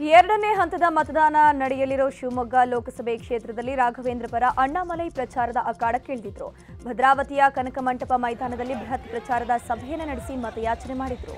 ಎರಡನೇ ಹಂತದ ಮತದಾನ ನಡೆಯಲಿರೋ ಶಿವಮೊಗ್ಗ ಲೋಕಸಭೆ ಕ್ಷೇತ್ರದಲ್ಲಿ ರಾಘವೇಂದ್ರ ಪರ ಅಣ್ಣಾಮಲೈ ಪ್ರಚಾರದ ಅಖಾಡಕ್ಕಿಳಿದಿದ್ರು ಭದ್ರಾವತಿಯ ಕನಕ ಮಂಟಪ ಮೈದಾನದಲ್ಲಿ ಬೃಹತ್ ಪ್ರಚಾರದ ಸಭೆಯನ್ನು ನಡೆಸಿ ಮತಯಾಚನೆ ಮಾಡಿದ್ರು.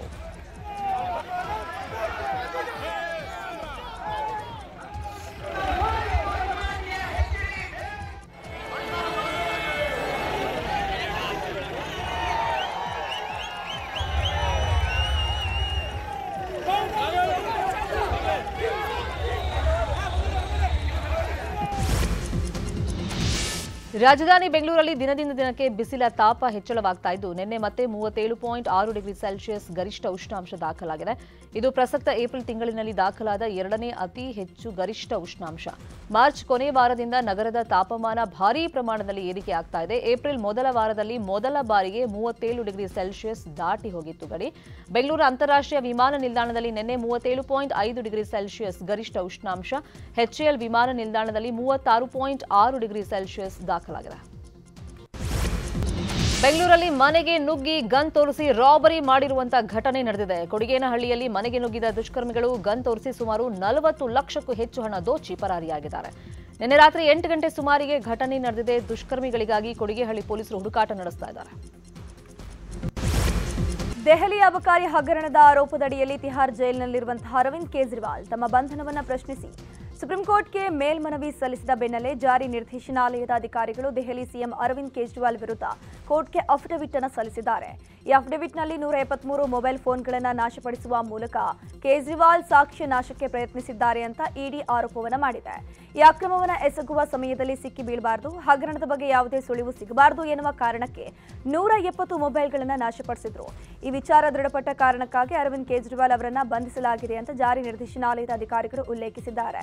ರಾಜಧಾನಿ ಬೆಂಗಳೂರಲ್ಲಿ ದಿನದಿಂದ ದಿನಕ್ಕೆ ಬಿಸಿಲ ತಾಪ ಹೆಚ್ಚಳವಾಗ್ತಾ ಇದ್ದು, ನಿನ್ನೆ ಮತ್ತೆ ಮೂವತ್ತೇಳು ಪಾಯಿಂಟ್ ಆರು ಡಿಗ್ರಿ ಸೆಲ್ಸಿಯಸ್ ಗರಿಷ್ಠ ಉಷ್ಣಾಂಶ ದಾಖಲಾಗಿದೆ. ಇದು ಪ್ರಸಕ್ತ ಏಪ್ರಿಲ್ ತಿಂಗಳಿನಲ್ಲಿ ದಾಖಲಾದ ಎರಡನೇ ಅತಿ ಹೆಚ್ಚು ಗರಿಷ್ಠ ಉಷ್ಣಾಂಶ. ಮಾರ್ಚ್ ಕೊನೆ ವಾರದಿಂದ ನಗರದ ತಾಪಮಾನ ಭಾರೀ ಪ್ರಮಾಣದಲ್ಲಿ ಏರಿಕೆ ಆಗ್ತಾ ಇದೆ. ಏಪ್ರಿಲ್ ಮೊದಲ ವಾರದಲ್ಲಿ ಮೊದಲ ಬಾರಿಗೆ ಮೂವತ್ತೇಳು ಡಿಗ್ರಿ ಸೆಲ್ಸಿಯಸ್ ದಾಟಿ ಹೋಗಿತ್ತು ಗಡಿ. ಬೆಂಗಳೂರು ಅಂತಾರಾಷ್ಟ್ರೀಯ ವಿಮಾನ ನಿಲ್ದಾಣದಲ್ಲಿ ನಿನ್ನೆ ಮೂವತ್ತೇಳು ಪಾಯಿಂಟ್ ಐದು ಡಿಗ್ರಿ ಸೆಲ್ಸಿಯಸ್ ಗರಿಷ್ಠ ಉಷ್ಣಾಂಶ. ಎಚ್ಎಎಲ್ ವಿಮಾನ ನಿಲ್ದಾಣದಲ್ಲಿ ಮೂವತ್ತಾರು ಪಾಯಿಂಟ್ ಆರು ಡಿಗ್ರಿ ಸೆಲ್ಸಿಯಸ್ ದಾಖಲಾಗಿದೆ. ಬೆಂಗಳೂರಲ್ಲಿ ಮನೆಗೆ ನುಗ್ಗಿ ಗನ್ ತೋರಿಸಿ ರಾಬರಿ ಮಾಡಿರುವಂತಹ ಘಟನೆ ನಡೆದಿದೆ. ಕೊಡಿಗೇನಹಳ್ಳಿಯಲ್ಲಿ ಮನೆಗೆ ನುಗ್ಗಿದ ದುಷ್ಕರ್ಮಿಗಳು ಗನ್ ತೋರಿಸಿ ಸುಮಾರು ನಲವತ್ತು ಲಕ್ಷಕ್ಕೂ ಹೆಚ್ಚು ಹಣ ದೋಚಿ ಪರಾರಿಯಾಗಿದ್ದಾರೆ. ನಿನ್ನೆ ರಾತ್ರಿ ಎಂಟು ಗಂಟೆ ಸುಮಾರಿಗೆ ಘಟನೆ ನಡೆದಿದೆ. ದುಷ್ಕರ್ಮಿಗಳಿಗಾಗಿ ಕೊಡಿಗೇಹಳ್ಳಿ ಪೊಲೀಸರು ಹುಡುಕಾಟ ನಡೆಸ್ತಾ ಇದ್ದಾರೆ. ದೆಹಲಿ ಅಬಕಾರಿ ಹಗರಣದ ಆರೋಪದಡಿಯಲ್ಲಿ ತಿಹಾರ್ ಜೈಲಿನಲ್ಲಿರುವಂತಹ ಅರವಿಂದ್ ಕೇಜ್ರಿವಾಲ್ ತಮ್ಮ ಬಂಧನವನ್ನು ಪ್ರಶ್ನಿಸಿ ಸುಪ್ರೀಂ ಕೋರ್ಟ್ಗೆ ಮೇಲ್ಮನವಿ ಸಲ್ಲಿಸಿದ ಬೆನ್ನಲ್ಲೇ ಜಾರಿ ನಿರ್ದೇಶನಾಲಯದ ಅಧಿಕಾರಿಗಳು ದೆಹಲಿ ಸಿಎಂ ಅರವಿಂದ್ ಕೇಜ್ರಿವಾಲ್ ವಿರುದ್ಧ ಕೋರ್ಟ್ಗೆ ಅಫಿಡವಿಟ್ ಅನ್ನು ಸಲ್ಲಿಸಿದ್ದಾರೆ. ಈ ಅಫಿಡವಿಟ್ನಲ್ಲಿ ನೂರ ಎಪ್ಪತ್ಮೂರು ಮೊಬೈಲ್ ಫೋನ್ಗಳನ್ನು ನಾಶಪಡಿಸುವ ಮೂಲಕ ಕೇಜ್ರಿವಾಲ್ ಸಾಕ್ಷ್ಯ ನಾಶಕ್ಕೆ ಪ್ರಯತ್ನಿಸಿದ್ದಾರೆ ಅಂತ ಇಡಿ ಆರೋಪವನ್ನು ಮಾಡಿದೆ. ಈ ಅಕ್ರಮವನ್ನು ಎಸಗುವ ಸಮಯದಲ್ಲಿ ಸಿಕ್ಕಿ ಬೀಳಬಾರದು, ಹಗರಣದ ಬಗ್ಗೆ ಯಾವುದೇ ಸುಳಿವು ಸಿಗಬಾರದು ಎನ್ನುವ ಕಾರಣಕ್ಕೆ ನೂರ ಎಪ್ಪತ್ತು ಮೊಬೈಲ್ಗಳನ್ನು ನಾಶಪಡಿಸಿದ್ರು. ಈ ವಿಚಾರ ದೃಢಪಟ್ಟ ಕಾರಣಕ್ಕಾಗಿ ಅರವಿಂದ್ ಕೇಜ್ರಿವಾಲ್ ಅವರನ್ನ ಬಂಧಿಸಲಾಗಿದೆ ಅಂತ ಜಾರಿ ನಿರ್ದೇಶನಾಲಯದ ಅಧಿಕಾರಿಗಳು ಉಲ್ಲೇಖಿಸಿದ್ದಾರೆ.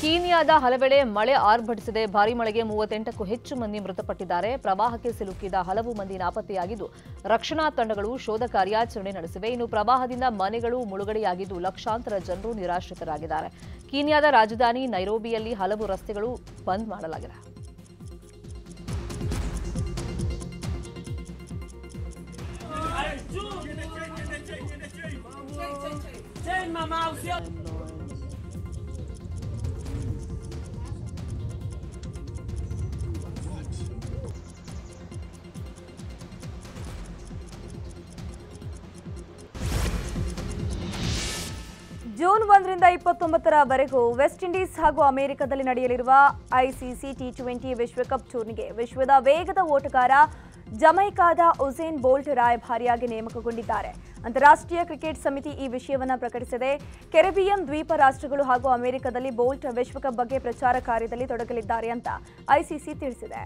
ಕೀನಿಯಾದ ಹಲವೆಡೆ ಮಳೆ ಆರ್ಭಟಿಸಿದೆ. ಭಾರಿ ಮಳೆಗೆ ಮೂವತ್ತೆಂಟಕ್ಕೂ ಹೆಚ್ಚು ಮಂದಿ ಮೃತಪಟ್ಟಿದ್ದಾರೆ. ಪ್ರವಾಹಕ್ಕೆ ಸಿಲುಕಿದ ಹಲವು ಮಂದಿ ನಾಪತ್ತೆಯಾಗಿದ್ದು, ರಕ್ಷಣಾ ತಂಡಗಳು ಶೋಧ ಕಾರ್ಯಾಚರಣೆ ನಡೆಸಿವೆ. ಇನ್ನು ಪ್ರವಾಹದಿಂದ ಮನೆಗಳು ಮುಳುಗಡೆಯಾಗಿದ್ದು, ಲಕ್ಷಾಂತರ ಜನರು ನಿರಾಶ್ರಿತರಾಗಿದ್ದಾರೆ. ಕೀನ್ಯಾದ ರಾಜಧಾನಿ ನೈರೋಬಿಯಲ್ಲಿ ಹಲವು ರಸ್ತೆಗಳು ಬಂದ್ ಮಾಡಲಾಗಿದೆ. ಜೂನ್ ಒಂದರಿಂದ ಇಪ್ಪತ್ತೊಂಬತ್ತರವರೆಗೂ ವೆಸ್ಟ್ ಇಂಡೀಸ್ ಹಾಗೂ ಅಮೆರಿಕದಲ್ಲಿ ನಡೆಯಲಿರುವ ಐಸಿಸಿ ಟಿ ಟ್ವೆಂಟಿ ವಿಶ್ವಕಪ್ ಟೂರ್ನಿಗೆ ವಿಶ್ವದ ವೇಗದ ಓಟಗಾರ ಜಮೈಕಾದ ಉಸೇನ್ ಬೋಲ್ಟ್ ರಾಯಭಾರಿಯಾಗಿ ನೇಮಕಗೊಂಡಿದ್ದಾರೆ. ಅಂತಾರಾಷ್ಟ್ರೀಯ ಕ್ರಿಕೆಟ್ ಸಮಿತಿ ಈ ವಿಷಯವನ್ನು ಪ್ರಕಟಿಸಿದೆ. ಕೆರೆಬಿಯನ್ ದ್ವೀಪ ರಾಷ್ಟ್ರಗಳು ಹಾಗೂ ಅಮೆರಿಕದಲ್ಲಿ ಬೋಲ್ಟ್ ವಿಶ್ವಕಪ್ ಬಗ್ಗೆ ಪ್ರಚಾರ ಕಾರ್ಯದಲ್ಲಿ ತೊಡಗಲಿದ್ದಾರೆ ಅಂತ ಐಸಿಸಿ ತಿಳಿಸಿದೆ.